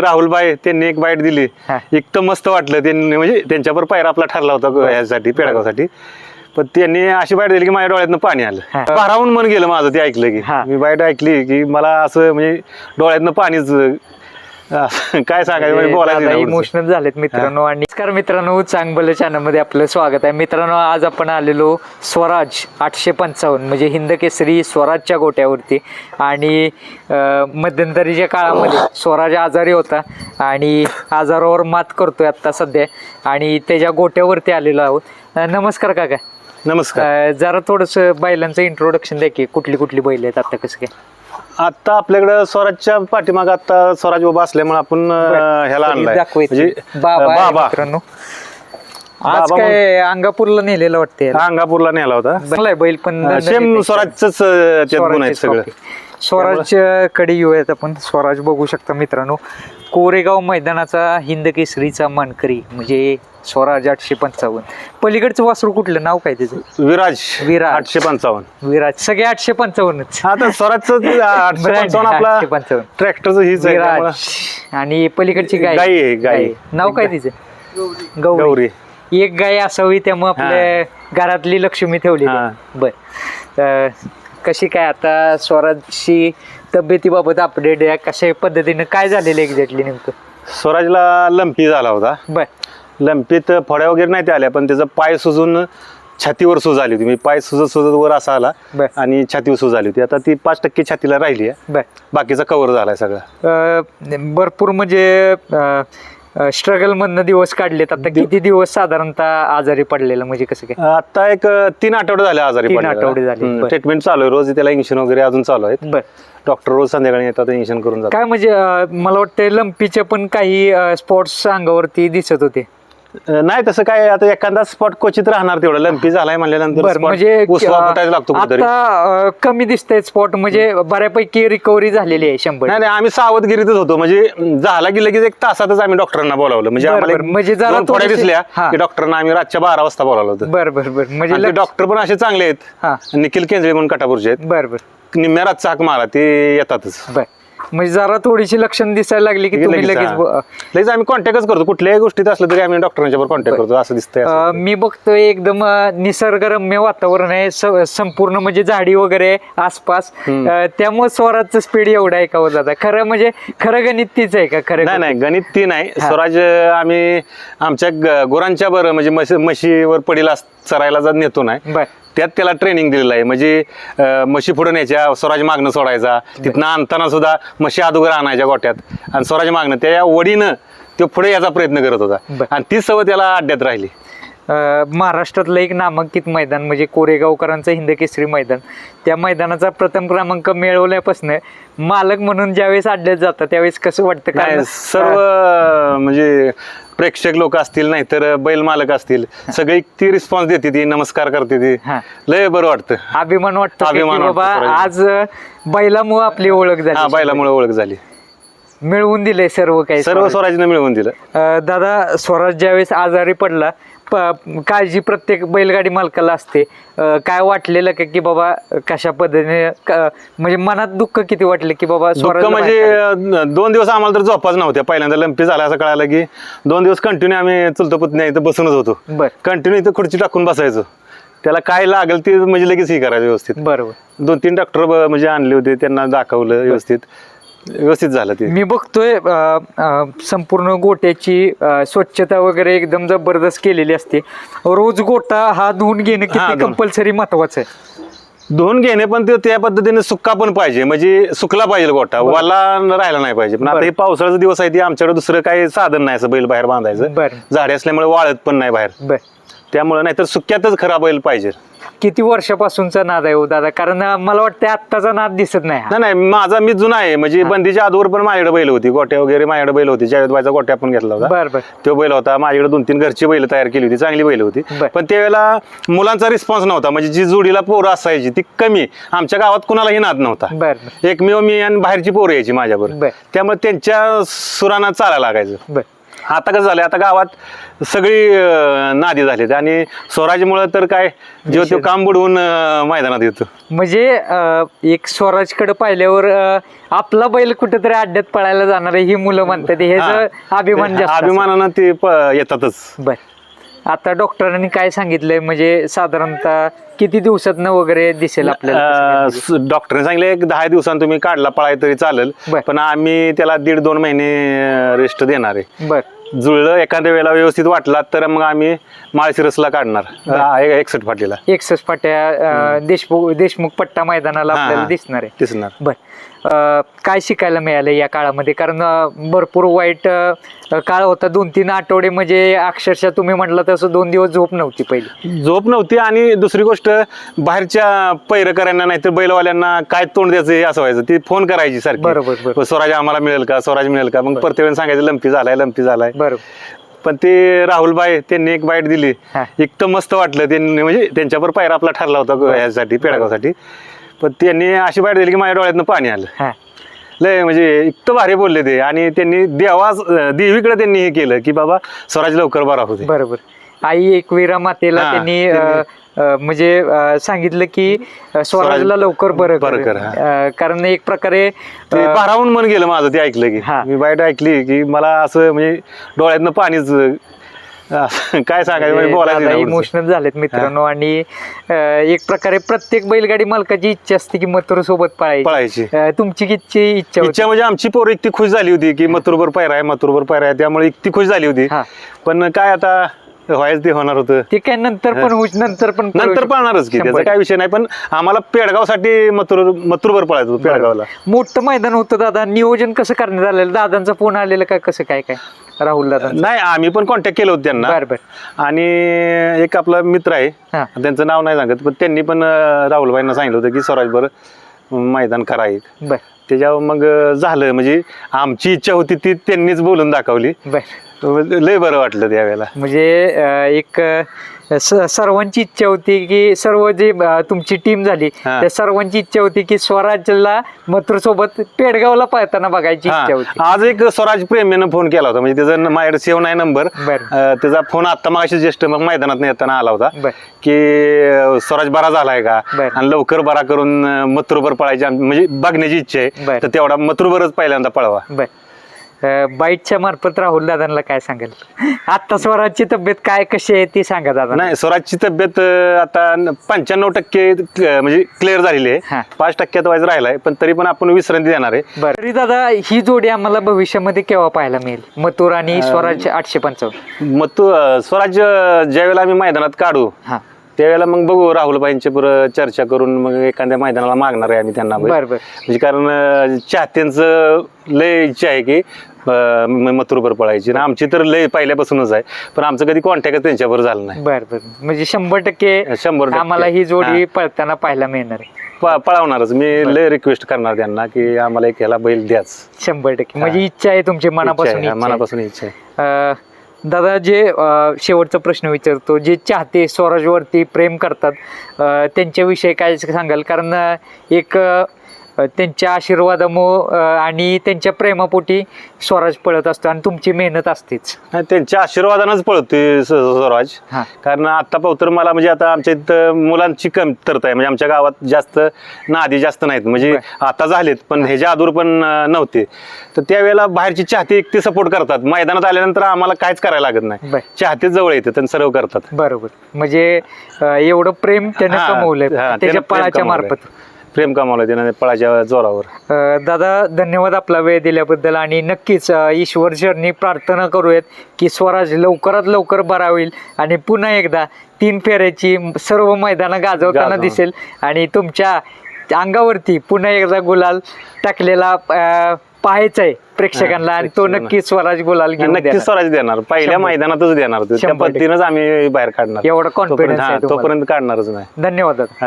राहुलबाई त्यांनी एक बाईट दिली. हा. इतकं मस्त वाटलं. त्यांनी म्हणजे त्यांच्यावर पायरा आपला ठरला होता यासाठी पेडगावसाठी. पण त्यांनी अशी बाईट दिली की माझ्या डोळ्यातनं पाणी आलं. भारावून मन गेलं माझं ते ऐकलं की. हा. मी बाईट ऐकली की मला असं म्हणजे डोळ्यातनं पाणीच काय सांगायचं? म्हणजे बोलायचं नाही. इमोशनल झालेत मित्रांनो आणि नमस्कार मित्रांनो चांगलं चॅनलमध्ये आपलं स्वागत आहे. मित्रांनो आज आपण आलेलो स्वराज आठशे पंचावन्न म्हणजे हिंद केसरी स्वराजच्या गोट्यावरती. आणि अं, मध्यंतरीच्या काळामध्ये स्वराज आजारी होता आणि आजारावर मात करतोय आता सध्या. आणि त्याच्या गोट्यावरती आलेलो आहोत. अं, नमस्कार काका. नमस्कार. अं, जरा थोडस बैलांचं इंट्रोडक्शन द्या की कुठली कुठली बैल आहेत आता कसं काय? आता आपल्याकडं स्वराजच्या पाठीमाग आता स्वराज बाबा असल्यामुळे आपण अं, ह्याला आणलाय. दाखवायचं. म्हणजे बाबा आहे बाबा. मित्रांनो. आज बाबा काय अंगापूरला नेलेलं वाटतंय हा अंगापूरला नेला होता. बैल पण सेम स्वराजच त्यात गुण आहेत सगळं. स्वराजकडे येऊयात आपण. स्वराज बघू शकता मित्रांनो. कोरेगाव मैदानाचा हिंद केसरीचा मानकरी म्हणजे स्वराज आठशे पंचावन्न. पलीकडचं वासरू कुठलं? नाव काय त्याचं? विराज. विराज. आठशे पंचावन्न. विराज. सगळे आठशे पंचावन्नच. आता स्वराजचं आठशे पंचावन्न आपला आठशे पंचावन्न. ट्रॅक्टरचं हीच आहे त्यामुळं. विराज आणि पलीकडची गाय. गाई आहे, गाई. नाव काय तिचं? गौरी. गौरी. एक गाय असावी त्यामुळे आपल्या घरातली लक्ष्मी ठेवली हा. बर. अं, कशी काय आता स्वराजची तब्येतीबाबत अपडेट आहे कशा पद्धतीनं काय झालेलं एक्झॅक्टली नेमकं? स्वराजला लंपी झाला होता. बर. लंपीत फळ्या वगैरे नाही त्या आल्या पण त्याचा पाय सुजून छातीवर सूज आली होती. मी पाय सुजत सुजत वर असा आला बर. आणि छातीवर सूज आली होती. आता ती पाच टक्के छातीला राहिली आहे. बर. बाकीचा कव्हर झालाय सगळा. अं, भरपूर म्हणजे स्ट्रगल मधनं दिवस काढलेत. आता किती दिवस साधारणतः आजारी पडलेलं म्हणजे कसं काय? आता एक तीन आठवडे झाले आजारी तीन आठवडे झाले. ट्रीटमेंट चालू आहे. रोज त्याला इंजेक्शन वगैरे अजून चालू आहेत. डॉक्टर रोज संध्याकाळी येतात इंजेक्शन करून जातात. काय म्हणजे मला वाटतं लंपीचे पण काही स्पॉट्स अंगावरती दिसत होते. नाही तसं काय आता एखादा स्पॉट क्वचित राहणार तेवढं. लंपी झालाय म्हणल्यानंतर बर spot म्हणजे उसवा अं, फुटायला लागतो कुठेतरी. आता अं, कमी दिसतंय स्पॉट म्हणजे बऱ्यापैकी रिकव्हरी झालेली आहे शंभर. नाही नाही आम्ही सावधगिरीतच होतो. म्हणजे झाला की लगेच एक तासातच आम्ही डॉक्टरांना बोलावलं. म्हणजे बरं, आम्हाला बरं. एक म्हणजे जरा दोन थोड्या थोडीशी- दिसल्या हा. की डॉक्टरांना आम्ही रातच्या बारा वाजता बोलावलं होतं. बर बर बर. म्हणजे आणि ते लक्ष- डॉक्टर पण असे चांगले हा. आहेत निखिल केंद्रे म्हणून कटापूरचे आहेत. बर बर. निम्म्या रातचा हाक मारा ते येतातच. बर. म्हणजे जरा थोडीशी लक्षण दिसायला लागली की तुम्ही लगेच ब-. लगेच आम्ही कॉन्टॅक्टच करतो. कुठल्याही गोष्टीत असलं तरी आम्ही डॉक्टरांच्या कॉन्टॅक्ट करतो. असं दिसतंय असं. अं, मी बघतोय एकदम अं, निसर्गरम्य वातावरण आहे. स- संपूर्ण म्हणजे झाडी वगैरे आसपास. अं, त्यामुळे स्वराजचं स्पीड एवढं आहे का हो खरं म्हणजे खरं गणित तीच आहे का? खरं नाही नाही गणित ती नाही स्वराज अं, आम्ही आमच्या ग- गुरांच्या बरं म्हणजे म्हशी- म्हशीवर पडीला चरायला जर नेतो नाही बर. त्यात त्याला ट्रेनिंग दिलेलं आहे. म्हणजे म्हशी पुढे न्यायच्या स्वराज मागणं सोडायचा. तिथनं आणताना सुद्धा म्हशी अदोगर आणायच्या गोट्यात. आणि स्वराज मागणं त्या वडीनं तो पुढे याचा प्रयत्न करत होता. आणि ती सवय त्याला अड्ड्यात राहिली. महाराष्ट्रातलं एक नामांकित मैदान म्हणजे कोरेगावकरांचं हिंद केसरी मैदान. त्या मैदानाचा प्रथम क्रमांक मिळवल्यापासून मालक म्हणून ज्यावेळेस अड्ड्यात जातात त्यावेळेस कसं वाटतं कारण सर्व म्हणजे प्रेक्षक लोक असतील नाही तर बैल मालक असतील सगळी ती रिस्पॉन्स देते ती नमस्कार करते ती. लय बरं वाटतं. अभिमान वाटतो अभिमान बाबा. आज बैलामुळे आपली ओळख झाली. बैलामुळे ओळख झाली. मिळवून दिले सर्व काही सर्व स्वराजनं मिळवून दिलं. अं, दादा स्वराज ज्यावेळेस आजारी पडला प- काळजी प्रत्येक बैलगाडी मालकाला असते. अं, काय वाटलेलं का की बाबा कशा पद्धतीने क- म्हणजे मनात दुःख किती वाटलं की बाबा दुःख स्वराजला म्हणजे? अं, दोन दिवस आम्हाला तर झोपाच नव्हत्या. पहिल्यांदा लंपी झाला असं कळालं की दोन दिवस कंटिन्यू आम्ही चुलतो पुतण्या इथं बसूनच होतो. बर. कंटिन्यू इथं खुर्ची टाकून बसायचो. त्याला काय लागेल ते म्हणजे लगेच हे करायचं व्यवस्थित. बरोबर. दोन तीन डॉक्टर म्हणजे आणले होते त्यांना दाखवलं व्यवस्थित. व्यवस्थित झालं ते. मी बघतोय अं, अं, संपूर्ण गोट्याची अं, स्वच्छता वगैरे एकदम जबरदस्त केलेली असते. रोज गोटा हा धुवून घेणं हा, किती धुवून. कंपल्सरी महत्वाचं आहे. धुवून घेणे पण ते त्या पद्धतीने सुक्का पण पाहिजे. म्हणजे सुकला पाहिजे गोटा. वाला राहिला नाही पाहिजे. पण आता बरं. हे पावसाळ्याचा दिवस आहे ते आमच्याकडे दुसरं काही साधन नाही असं बैल बाहेर बांधायचं. बरं. झाडे असल्यामुळे वाळत पण नाही बाहेर. बर. त्यामुळे नाहीतर सुक्यातच खरा बैल पाहिजे. किती वर्षापासूनचा नाद आहे हो दादा? कारण अं, मला वाटतं आत्ताचा नाद दिसत नाही हा. नाही नाही माझा मी जुना आहे. म्हणजे बंदीच्या आधीवर पण माझ्याकडे बैल होती. गोट्या वगैरे माझ्याकडे बैल होती. जावेदबाईचा गोट्या पण घेतला होता. बर बर. तो बैल होता. माझ्याकडे दोन तीन घरची बैल तयार केली होती. चांगली बैल होती. बर. पण त्यावेळेला मुलांचा रिस्पॉन्स नव्हता. म्हणजे जी जोडीला पोरं असायची ती कमी. आमच्या गावात कुणालाही नाद नव्हता. बर. एकमेव मी आणि बाहेरची पोरं यायची माझ्याबरोबर. बर. त्यामुळे त्यांच्या सुरांना चालायला लागायचं. बर. आता कसं झालं आता गावात सगळी अं, नादी झालीत आणि स्वराजमुळं तर काय जेव्हा तो काम बुडवून अं, मैदानात येतो. म्हणजे अं, एक स्वराजकडे पाहिल्यावर अं, आपला बैल कुठेतरी अड्ड्यात पळायला जाणार आहे ही मुलं म्हणतात. हे हा. अभिमान जास्त. अभिमानानं ते प- येतातच. बर. आता डॉक्टरांनी काय सांगितलंय? म्हणजे साधारणतः किती दिवसात वगैरे दिसेल आपल्याला डॉक्टरने सांगितलं एक दहा दिवसांत तुम्ही काढला पळाय तरी चालेल. बर. पण आम्ही त्याला दीड दोन महिने रेस्ट देणार आहे. बर. जुळलं एखाद्या वेळेला व्यवस्थित वाटला तर मग आम्ही माळशिरसला काढणार. एकसठ फाटीला. एकसष्ट पाट्या अं, देशमुख देशमुख पट्टा मैदानाला हा, आपल्याला हा. दिसणार आहे. दिसणार. बर. काय शिकायला मिळालं या काळामध्ये? कारण भरपूर वाईट काळ होता. दोन तीन आठवडे म्हणजे अक्षरशः तुम्ही म्हटलं तसं दोन दिवस झोप नव्हती पहिली. झोप नव्हती आणि दुसरी गोष्ट बाहेरच्या पैरकऱ्यांना नाहीतर बैलवाल्यांना काय तोंड द्यायचं हे असं व्हायचं. ती फोन करायची सारखी. बरोबर. स्वराज आम्हाला मिळेल का? स्वराज मिळेल का? मग प्रत्येक वेळेला सांगायचं लंपी झालाय लंपी झालाय. बरोबर. पण ते राहुल बाई त्यांनी एक बाईट दिली. इतकं मस्त वाटलं त्यांनी म्हणजे त्यांच्यावर पायरा आपला ठरला होता ह्यासाठी पेडगावसाठी. पण त्यांनी अशी बाईट दिली की माझ्या डोळ्यातनं पाणी आलं. लय म्हणजे इतकं भारी बोलले ते. आणि त्यांनी देवा देवीकडे त्यांनी हे केलं की बाबा स्वराज लवकर बरा होते बरोबर. आई एकविरा मातेला त्यांनी म्हणजे सांगितलं की स्वराजला लवकर बरं बरं कर. कारण एक प्रकारे भारावून मन गेलं माझं ते ऐकलं की. हा. मी बाईट ऐकली की मला असं म्हणजे डोळ्यातनं पाणीच काय सांगायचं? म्हणजे बोलायचं नाही. इमोशनल झालेत मित्रांनो आणि अं, एक प्रकारे प्रत्येक बैलगाडी मालकाची इच्छा असते की मथुर सोबत पळायची. पळायची. अं, तुमची किती इच्छा होती? इच्छा म्हणजे आमची पोरं इतकी खुश झाली होती की मथुरभर पायरा आहे मथुरभर पायरा आहे. त्यामुळे इतकी खुश झाली होती. हा. पण काय आता व्हायच ते होणार होतं. ते काय नंतर पण होऊ नंतर पण नंतर शकतो. पळणारच की त्याचा शंभर. काय विषय नाही पण आम्हाला पेडगावसाठी मथुर मथुरभर पळायचं होतं पेडगावला. मोठं मैदान होतं दादा. नियोजन कसं करण्यात आलेलं? दादांचा फोन आलेला काय कसं काय काय? राहुल दादा नाही आम्ही पण कॉन्टॅक्ट केलं होतं त्यांना. बर बर. आणि एक आपला मित्र आहे. हा. त्यांचं नाव नाही सांगत पण त्यांनी पण अं, राहुलबाईंना सांगितलं होतं की स्वराजभर मैदान करा एक. बर. त्याच्यावर मग अं, झालं. म्हणजे आमची इच्छा होती ती त्यांनीच बोलून दाखवली. बर. लय बरं वाटलं त्यावेळेला म्हणजे अं, एक अं, स- सर्वांची इच्छा होती की सर्व जे अं, तुमची टीम झाली हा. त्या सर्वांची इच्छा होती की स्वराज्यला मथुर सोबत पेडगावला पळताना बघायची. इच्छा होती आज एक स्वराज प्रेमीनं फोन केला होता म्हणजे त्याचा माझ्याकडे सेव्ह नाही नंबर बरं. त्याचा फोन आता मग अशी ज्येष्ठ मग मैदानात येताना आला होता बर. की अं, स्वराज बरा झालाय का बरं. आणि लवकर बरा करून मथुरभर पळायची आम- म्हणजे बघण्याची इच्छा आहे बरं. तर तेवढा मथुरभरच पहिल्यांदा पळवा बर बाईटच्या मार्फत राहुल दादांना काय सांगाल? आता स्वराजची तब्येत काय कशी आहे ती सांगा दादा. नाही स्वराजची तब्येत आता पंच्याण्णव टक्के म्हणजे क्लिअर झालेली. आहे. पाच टक्क्यात वाईज राहिलाय पण तरी पण आपण विश्रांती देणार आहे. तरी दादा ही जोडी आम्हाला भविष्यामध्ये केव्हा पाहायला मिळेल? मथुर आणि स्वराज आठशे पंचावन्न. अं, स्वराज ज्यावेळेला आम्ही मैदानात काढू हा. त्यावेळेला मग बघू राहुलबाईंची बरं चर्चा करून मग एखाद्या मैदानाला मागणार आहे आम्ही त्यांना. बरं. म्हणजे कारण चाहत्यांचं लय इच्छा आहे की मथुरभर पळायची. आमची तर लय पहिल्यापासूनच आहे. पण आमचं कधी कॉन्टॅक्ट त्यांच्याबरोबर झालं नाही. बर बर. म्हणजे शंभर टक्के शंभर टक्के. आम्हाला ही जोडी. पळताना पाहायला मिळणार आहे. पळवणारच. मी लय रिक्वेस्ट करणार त्यांना की आम्हाला एक ह्याला बैल द्याच. शंभर टक्के. म्हणजे इच्छा आहे तुमची मनापासून. मनापासून इच्छा आहे. दादा जे शेवटचा प्रश्न विचारतो जे चाहते स्वराजवरती प्रेम करतात त्यांच्याविषयी काय सांगाल? कारण एक त्यांच्या आशीर्वादामुळं अं, आणि त्यांच्या प्रेमापोटी स्वराज पळत असतो आणि तुमची मेहनत असतेच. नाही, त्यांच्या आशीर्वादानंच पळतोय स- स्वराज. हा. कारण आता पावतर मला म्हणजे आता आमच्या इथं मुलांची कमतरता आहे. म्हणजे आमच्या गावात जास्त नादी जास्त नाहीत. म्हणजे आता झालेत पण ह्याच्या अदूर पण अं, नव्हते. तर त्यावेळेला बाहेरची चाहते एकटे सपोर्ट करतात. मैदानात आल्यानंतर आम्हाला काहीच करायला लागत नाही. बर. चाहते जवळ येतात आणि सर्व करतात. बरोबर. म्हणजे अं, एवढं प्रेम त्याने हा, कमवलंय. हा, त्यानं त्याच्या प्रेम पळाच्या कमावलंय. मार्फत. प्रेम कमावलं त्यानं पळाच्या जोरावर अ, दादा धन्यवाद आपला वेळ दिल्याबद्दल आणि नक्कीच अ, ईश्वर चरणी प्रार्थना करूयात की स्वराज लवकरात लवकर बरा होईल आणि पुन्हा एकदा तीन फेऱ्याची सर्व मैदानं गाजवताना. दिसेल आणि तुमच्या अंगावरती पुन्हा एकदा गुलाल टाकलेला अ, पाहायचा आहे प्रेक्षकांना आणि तो प्रेक्षकांना. नक्की स्वराज गुलाल घेऊन नक्कीच देणार. स्वराज देणार पहिल्या शंभर. मैदानातच देणार तो. त्या शंभर टक्के. पद्धतीनंच आम्ही बाहेर काढणार एवढा confidence तोपर्यंत- आहे हा, तुम्हाला. तोपर्यंत काढणारच नाही धन्यवाद दादा